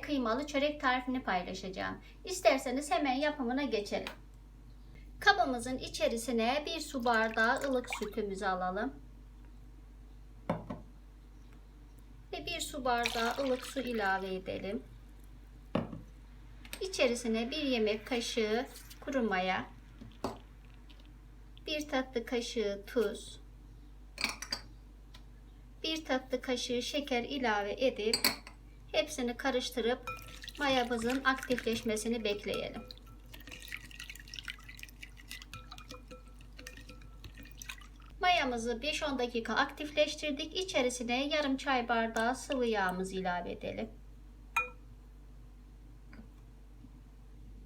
kıymalı çörek tarifini paylaşacağım. İsterseniz hemen yapımına geçelim. Kabımızın içerisine bir su bardağı ılık sütümüzü alalım. Ve bir su bardağı ılık su ilave edelim. İçerisine bir yemek kaşığı kuru maya, bir tatlı kaşığı tuz, bir tatlı kaşığı şeker ilave edip hepsini karıştırıp mayamızın aktifleşmesini bekleyelim. Mayamızı 5-10 dakika aktifleştirdik. İçerisine yarım çay bardağı sıvı yağımızı ilave edelim.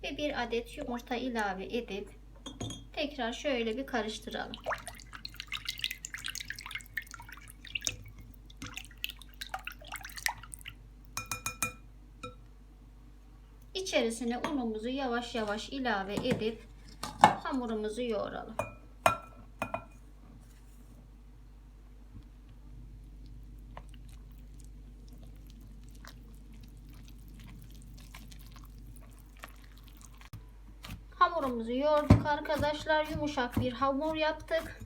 Ve bir adet yumurta ilave edip tekrar şöyle bir karıştıralım. İçerisine unumuzu yavaş yavaş ilave edip hamurumuzu yoğuralım. Hamurumuzu yoğurduk arkadaşlar. Yumuşak bir hamur yaptık.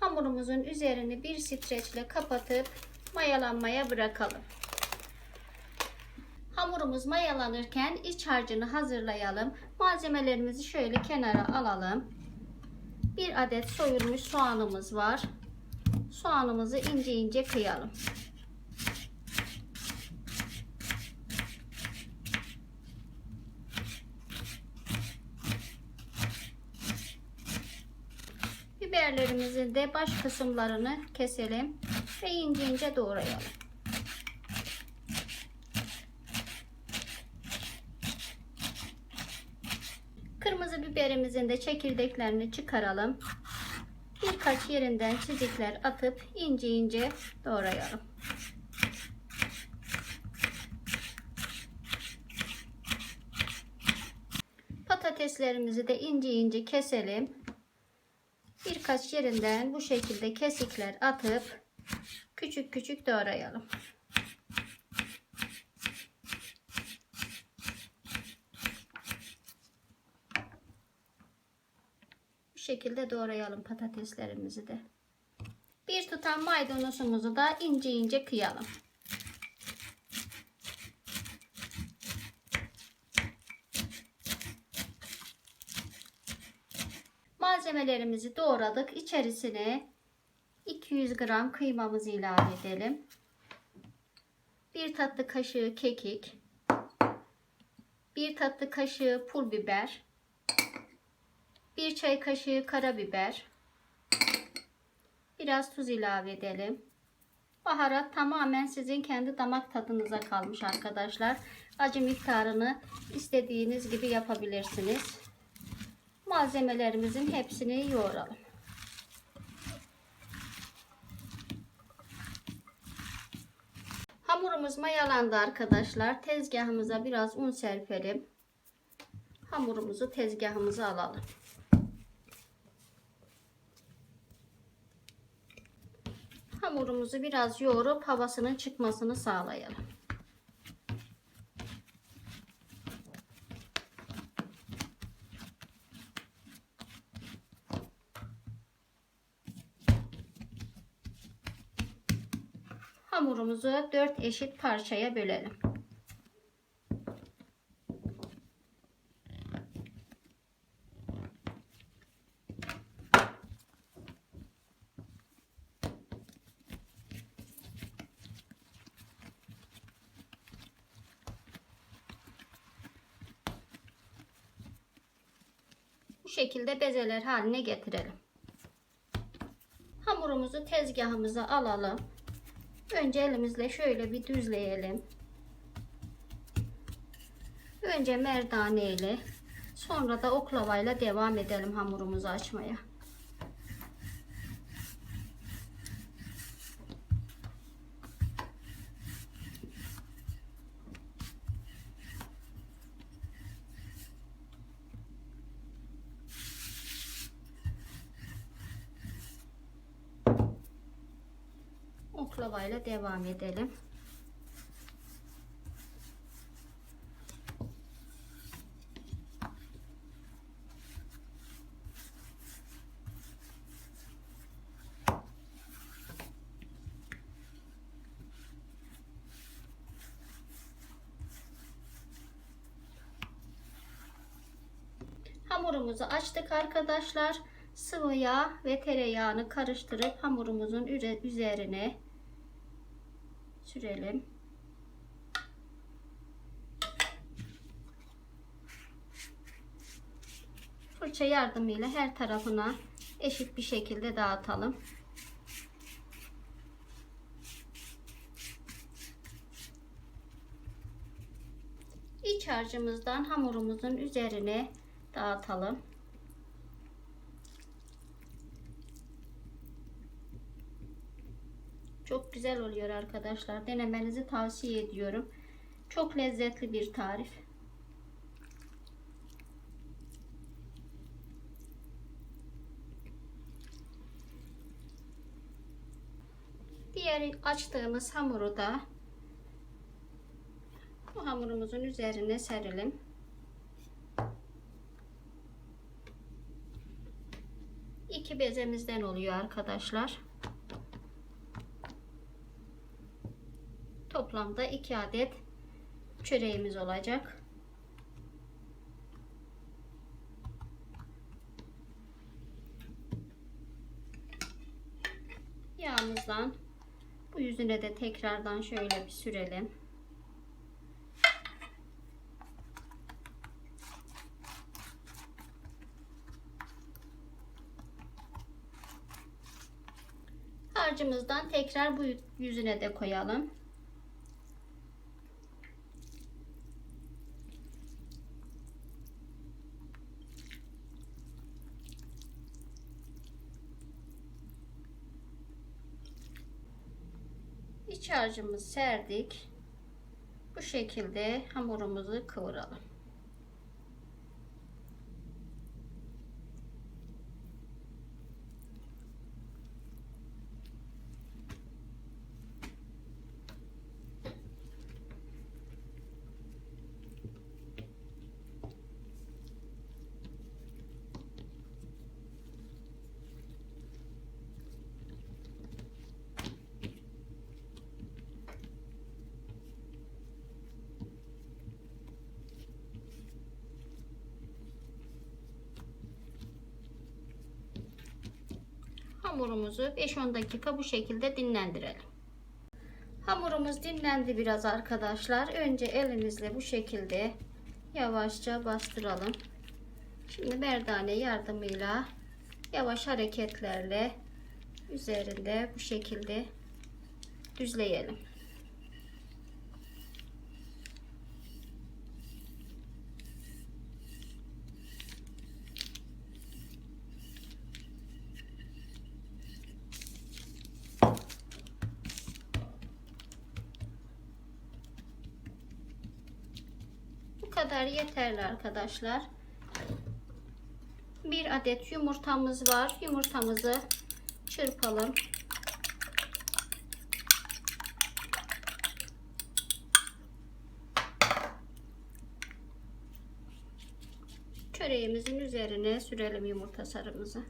Hamurumuzun üzerini bir streçle kapatıp mayalanmaya bırakalım. Hamurumuz mayalanırken iç harcını hazırlayalım. Malzemelerimizi şöyle kenara alalım. Bir adet soyulmuş soğanımız var. Soğanımızı ince ince kıyalım. Biberlerimizin de baş kısımlarını keselim ve ince ince doğrayalım. Biberimizin de çekirdeklerini çıkaralım. Birkaç yerinden çizikler atıp ince ince doğrayalım. Patateslerimizi de ince ince keselim. Birkaç yerinden bu şekilde kesikler atıp küçük küçük doğrayalım. Şekilde doğrayalım patateslerimizi de. Bir tutam maydanozumuzu da ince ince kıyalım. Malzemelerimizi doğradık. İçerisine 200 gram kıymamızı ilave edelim. Bir tatlı kaşığı kekik. Bir tatlı kaşığı pul biber. Bir çay kaşığı karabiber. Biraz tuz ilave edelim. Baharat tamamen sizin kendi damak tadınıza kalmış arkadaşlar. Acı miktarını istediğiniz gibi yapabilirsiniz malzemelerimizin hepsini yoğuralım. Hamurumuz mayalandı arkadaşlar. Tezgahımıza biraz un serpelim. Hamurumuzu tezgahımıza alalım. Hamurumuzu biraz yoğurup havasının çıkmasını sağlayalım. Hamurumuzu 4 eşit parçaya bölelim. Şekilde bezeler haline getirelim. Hamurumuzu tezgahımıza alalım. Önce elimizle şöyle bir düzleyelim. Önce merdane ile sonra da oklavayla devam edelim hamurumuzu açmaya. baklavayla devam edelim. Hamurumuzu açtık arkadaşlar. Sıvı yağ ve tereyağını karıştırıp hamurumuzun üzerine sürelim. Fırça yardımıyla her tarafına eşit bir şekilde dağıtalım. İç harcımızdan hamurumuzun üzerine dağıtalım. Çok güzel oluyor arkadaşlar. Denemenizi tavsiye ediyorum. Çok lezzetli bir tarif. Diğer açtığımız hamuru da bu hamurumuzun üzerine serelim. İki bezemizden oluyor arkadaşlar. Toplamda iki adet çöreğimiz olacak. Yağımızdan bu yüzüne de tekrardan şöyle bir sürelim. Harcımızdan tekrar bu yüzüne de koyalım. İç harcımızı serdik. Bu şekilde hamurumuzu kıvıralım. Hamurumuzu 5-10 dakika bu şekilde dinlendirelim. Hamurumuz dinlendi biraz arkadaşlar. Önce elimizle bu şekilde yavaşça bastıralım. Şimdi merdane yardımıyla yavaş hareketlerle üzerinde bu şekilde düzleyelim. Bu kadar yeterli arkadaşlar. Bir adet yumurtamız var. Yumurtamızı çırpalım. Çöreğimizin üzerine sürelim yumurta sarımızı.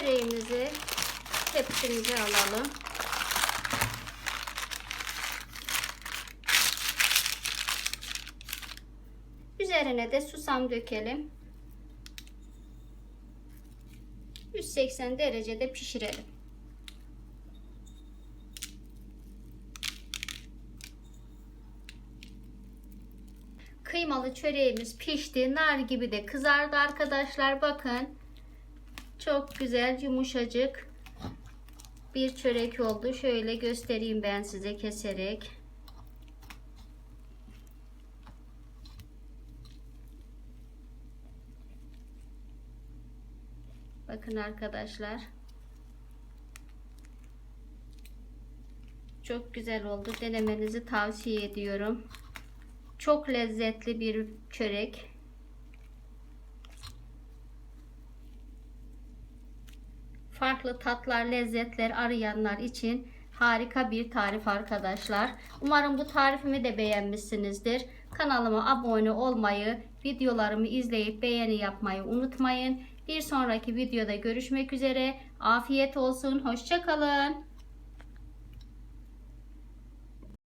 Çöreğimizi tepsimize alalım. Üzerine de susam dökelim. 180 derecede pişirelim. Kıymalı çöreğimiz pişti. Nar gibi de kızardı arkadaşlar. Bakın. Çok güzel yumuşacık bir çörek oldu. Şöyle göstereyim ben size keserek. Bakın arkadaşlar. Çok güzel oldu. Denemenizi tavsiye ediyorum. Çok lezzetli bir çörek. Farklı tatlar, lezzetler arayanlar için harika bir tarif arkadaşlar. Umarım bu tarifimi de beğenmişsinizdir. Kanalıma abone olmayı, videolarımı izleyip beğeni yapmayı unutmayın. Bir sonraki videoda görüşmek üzere. Afiyet olsun. Hoşçakalın.